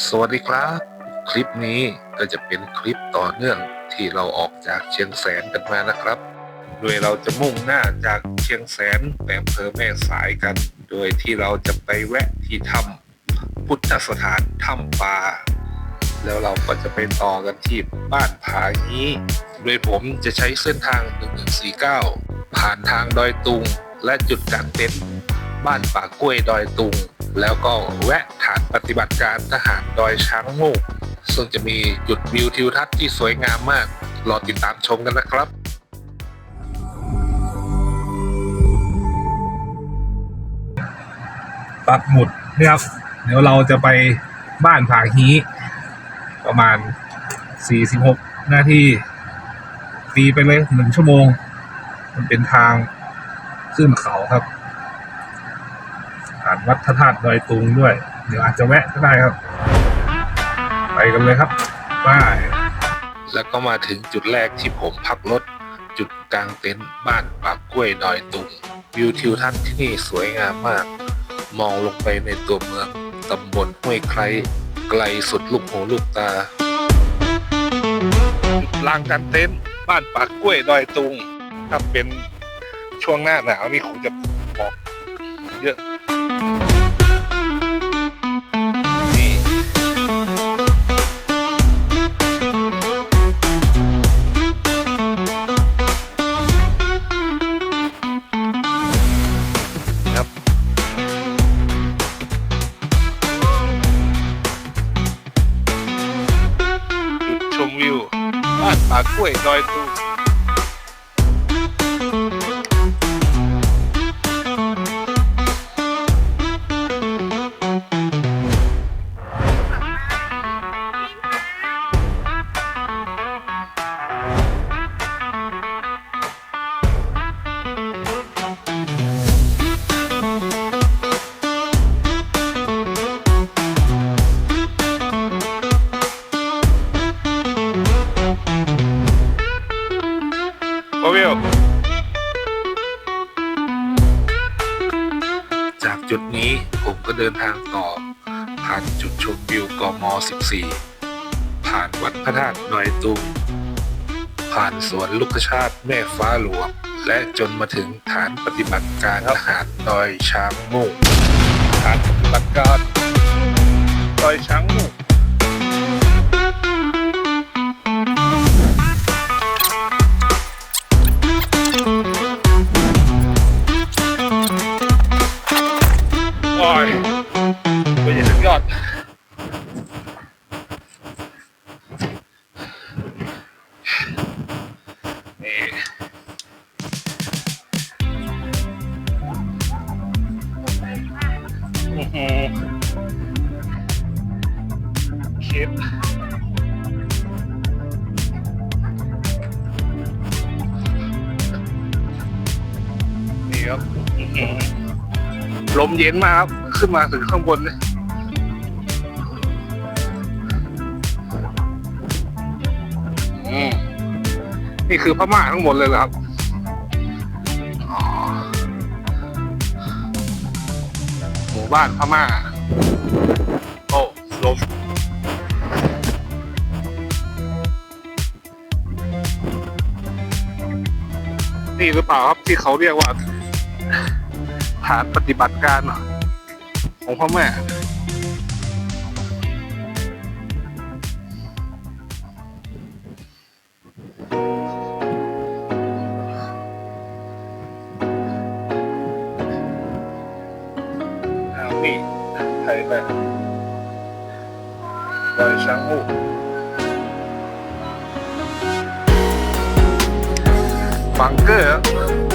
สวัสดีครับ คลิปนี้ก็จะเป็นคลิปต่อเนื่องที่เราออกจากเชียงแสนกันมานะครับ โดยเราจะมุ่งหน้าจากเชียงแสนไปอำเภอแม่สายกัน โดยที่เราจะไปแวะที่ถ้ำพุทธสถานถ้ำปลาแล้วเราก็จะไปต่อกันที่บ้านผาฮีโดยผมจะใช้เส้นทาง 1149 ผ่านทางดอยตุงและจุดกางเต็นท์ บ้านป่ากล้วยดอยตุง แล้วก็แวะฐานปฏิบัติการทหารดอยช้างโมกซึ่งจะมีจุดวิวทิวทัศน์ที่สวยงามมาก รอติดตามชมกันนะครับปักหมุดนะครับ เดี๋ยวเราจะไปบ้านผาฮีประมาณ 46 นาทีตีไปเลยหนึ่งชั่วโมง มันเป็นทางขึ้นเขาครับานวัดพระธาตุดอยตุงด้วย เดี๋ยวอาจจะแวะก็ได้ครับ ไปกันเลยครับไป้ายแล้วก็มาถึงจุดแรกที่ผมพักรถ จุดกลางเต็นท์บ้านปากกล้วยดอยตุงวิวทิวทัศน์ที่นี่สวยงามมาก มองลงไปในตัวเมืองตำบลห้วยไคร้ไกลสุดลูกหูลูกตาจุดลางกางเต็นท์บ้านปากกล้วยดอยตุงถ้าเป็นช่วงหน้าหนาวนี่คงจะ บ้านป่ จุดนี้ผมก็เดินทางต่อ ผ่านจุดชมวิวกม 14 ผ่านวัดพระธาตุดอยตุงผ่านสวนลูกชาติแม่ฟ้าหลวง และจนมาถึงฐานปฏิบัติการทหารดอยช้างมุกฐานปฏิบัติการดอยช้างมุก อยไปยังถึงยอดนี่อื้อหือคลิปนี่ครับอื้อหือ ลมเย็นมากครับ ขึ้นมาถึงข้างบนเลยอืมนี่คือพม่าทั้งหมดเลยเหรอครับหมู่บ้านพม่า โอ้ลมนี่หรือเปล่าครับที่เขาเรียกว่า ฐานปฏิบัติการของพ่อแม่อ้าวนี่ไทยแบบดอยช้างมูบังเกอร์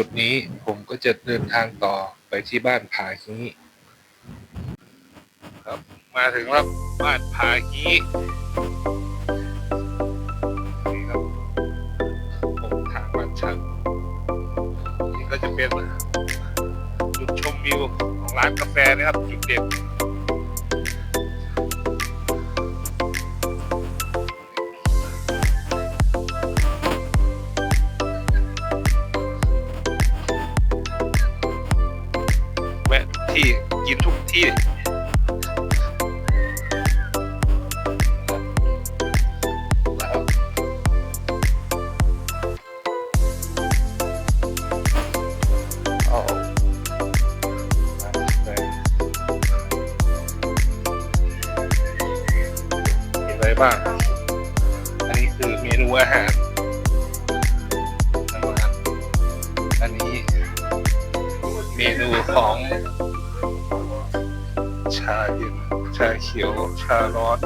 จุดนี้ผมก็จะเดินทางต่อไปที่บ้านผาฮีครับมาถึงแล้วบ้านผาฮีนี่ครับผมทางมาชันนี่ก็จะเป็นจุดชมวิวของร้านกาแฟนะครับจุดเด่น บ้าง อันนี้คือเมนูอาหารอันนี้เมนูของ ชาเย็น ชาเขียว ชาร้อน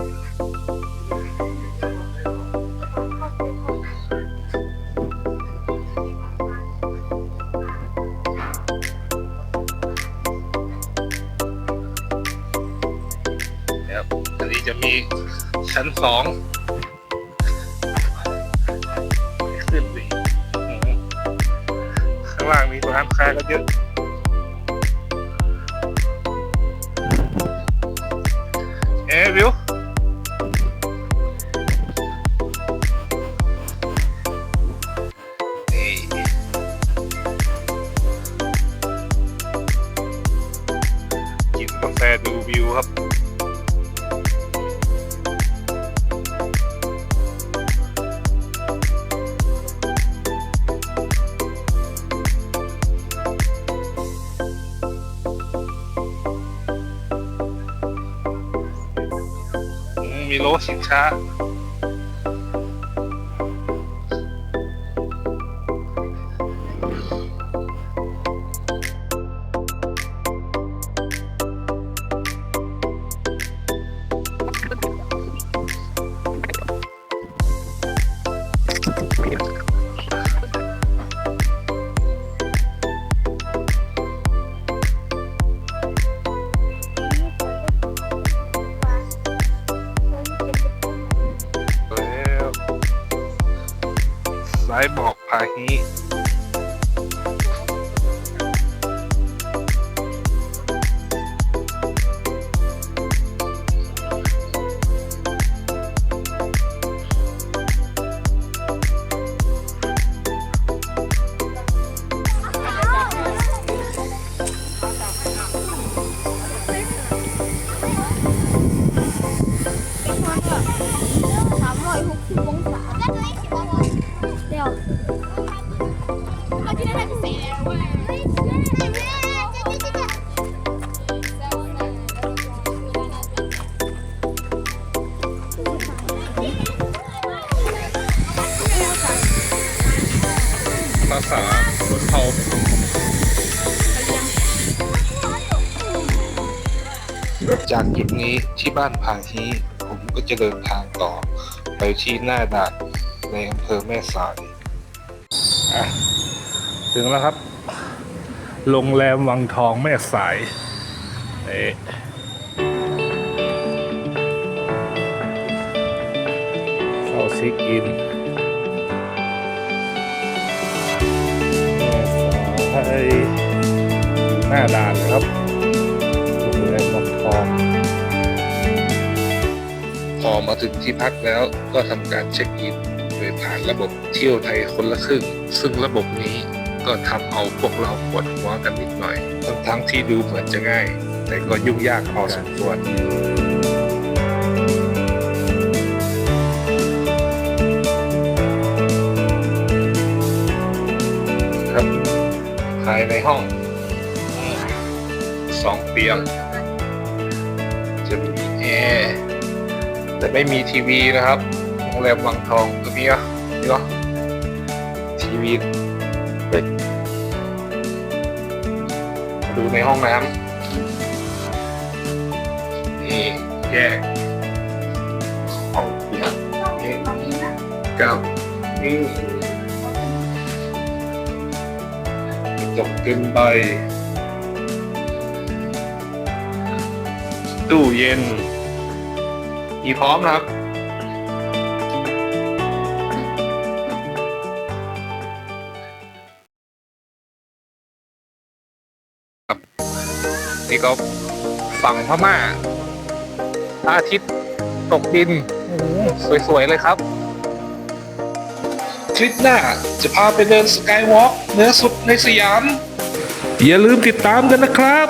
ชั้นสองขึ้นดิข้างล่างมีร้านค้าก็เยอะเอ๊ะวิวกินกาแฟดูวิวครับ มีโลชิงช้าแล้ ภาษาคนเผ่าจากจุดนี้ที่บ้านพาฮีผมก็จะเดินทางต่อ ไปที่หน้าด่านในอำเภอแม่สายอะถึงแล้วครับ โรงแรมวังทองแม่สายเอ๊ะ เช็คอินสายหน้าด่านนะครับโรงแรมวังทองพอมาถึงที่พักแล้วก็ทำการเช็คอินโดยผ่านระบบเที่ยวไทยคนละครึ่ง ซึ่งระบบนี้ก็ทำเอาพวกเราปวดหัวกันนิดหน่อย ทั้งที่ดูเหมือนจะง่าย แต่ก็ยุ่งยากพอสมควร ห้องสองเตียง จะมีแอร์แต่ไม่มีทีวีนะครับโรงแรมวังทองก็มีอะนี่เหรอทีวีเฮ้ยดูในห้องน้ำนี่แยกห้องเปียกนี่กับนี่ ตกเต็นใบ ตู้เย็น มีพร้อมนะครับ นี่ก็ฝั่งพม่าอาทิตย์ตกดิน สวย ๆ เลยครับ คลิปหน้าจะพาไปเดินสกายวอล์กเนื้อสุดในสยาม อย่าลืมติดตามกันนะครับ